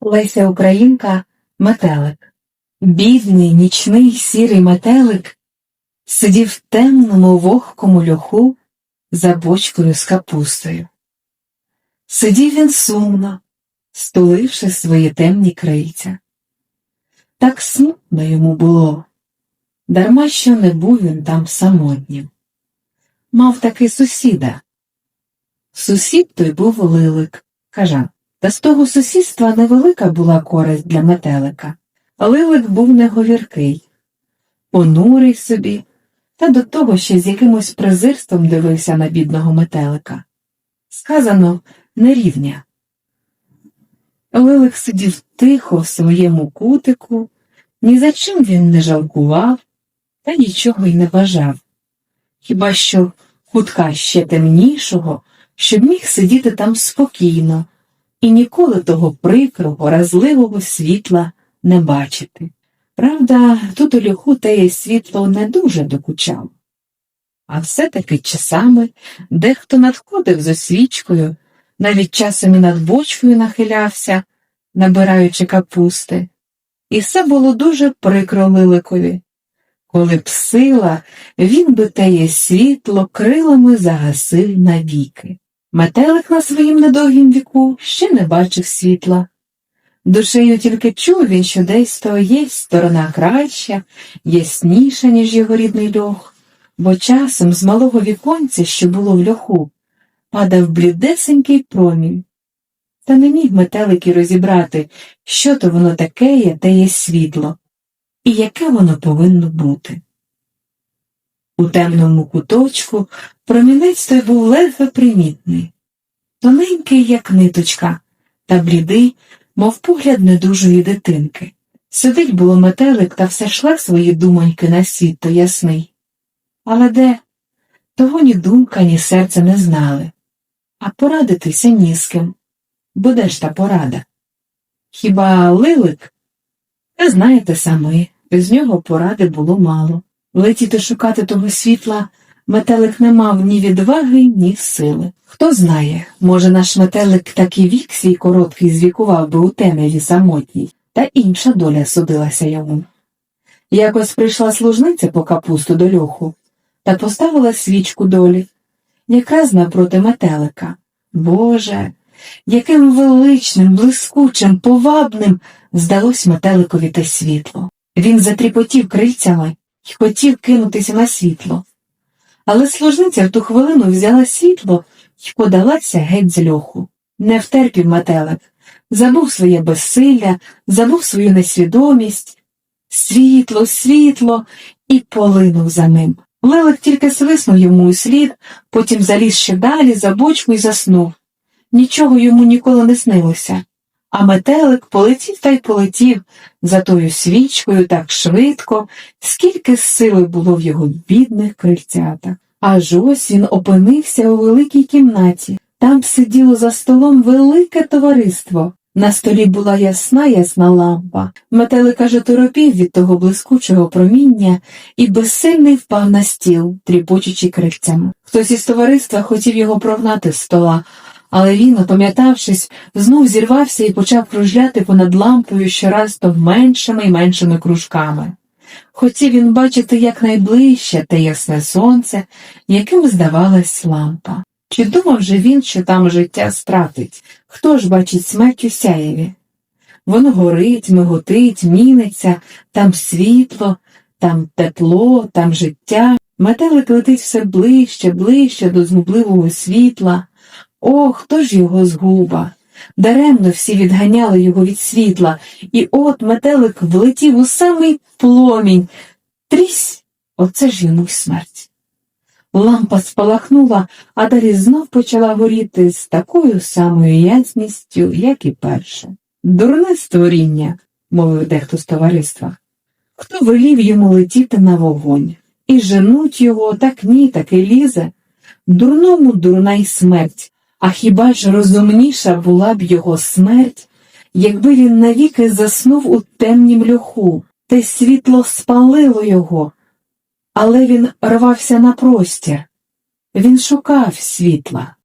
Леся Українка метелик. Бідний нічний сірий метелик сидів в темному вогкому льоху за бочкою з капустою. Сидів він сумно, стуливши свої темні крильця. Так смутно йому було, дарма що не був він там самотнім. Мав таки сусіда. Сусід той був лилик, кажан. Та з того сусідства невелика була користь для метелика. Лилик був неговіркий, понурий собі, та до того ще з якимось презирством дивився на бідного метелика. Сказано нерівня. Лилик сидів тихо в своєму кутику, ні за чим він не жалкував та нічого й не бажав. Хіба що кутка ще темнішого, щоб міг сидіти там спокійно і ніколи того прикрого, разливого світла не бачити. Правда, тут у льоху теє світло не дуже докучало. А все-таки часами дехто надходив з освічкою, навіть часом і над бочкою нахилявся, набираючи капусти, і все було дуже прикро лиликові. Коли б сила, він би теє світло крилами загасив навіки. Метелик на своїм недовгім віку ще не бачив світла. Душею тільки чув він, що десь то є сторона краща, ясніша, ніж його рідний льох, бо часом з малого віконця, що було в льоху, падав блідесенький промінь. Та не міг метелик і розібрати, що то воно таке те є світло, і яке воно повинно бути. У темному куточку промінець той був ледве примітний, тоненький, як ниточка, та блідий, мов погляд недужої дитинки. Сидить було метелик та все шла свої думоньки на світ то ясний. Але де? Того ні думка, ні серце не знали, а порадитися ні з ким. Буде ж та порада. Хіба лилик? Та знаєте самі, без нього поради було мало. Летіти шукати того світла метелик не мав ні відваги, ні сили. Хто знає, може, наш метелик такий вік свій короткий звікував би у темряві самотній, та інша доля судилася йому. Якось прийшла служниця по капусту до льоху та поставила свічку долі, якраз напроти метелика. Боже, яким величним, блискучим, повабним здалось метеликові те світло. Він затріпотів крильцями й хотів кинутися на світло. Але служниця в ту хвилину взяла світло й подалася геть з льоху. Не втерпів метелик, забув своє безсилля, забув свою несвідомість. Світло, світло, і полинув за ним. Лелик тільки свиснув йому у слід, потім заліз ще далі за бочку і заснув. Нічого йому ніколи не снилося. А метелик полетів та й полетів за тою свічкою так швидко, скільки сили було в його бідних крильцятах. Аж ось він опинився у великій кімнаті. Там сиділо за столом велике товариство. На столі була ясна ясна лампа. Метелик аж торопів від того блискучого проміння і безсильний впав на стіл, тріпочучи крильцями. Хтось із товариства хотів його прогнати з стола, але він, опам'ятавшись, знов зірвався і почав кружляти понад лампою щораз то меншими й меншими кружками. Хотів він бачити якнайближче те ясне сонце, яким здавалась лампа. Чи думав же він, що там життя стратить? Хто ж бачить смерть у сяєві? Воно горить, миготить, міниться, там світло, там тепло, там життя. Метелик летить все ближче, ближче до згубливого світла. О, хто ж його згуба? Даремно всі відганяли його від світла, і от метелик влетів у самий пломінь. Трісь, оце ж йому й смерть. Лампа спалахнула, а далі знов почала горіти з такою самою ясністю, як і перше. Дурне створіння, мовив дехто з товариства. Хто велів йому летіти на вогонь? І женуть його так ні, так і лізе. Дурному дурна й смерть. А хіба ж розумніша була б його смерть, якби він навіки заснув у темнім льоху, те світло спалило його, але він рвався на простір, він шукав світла.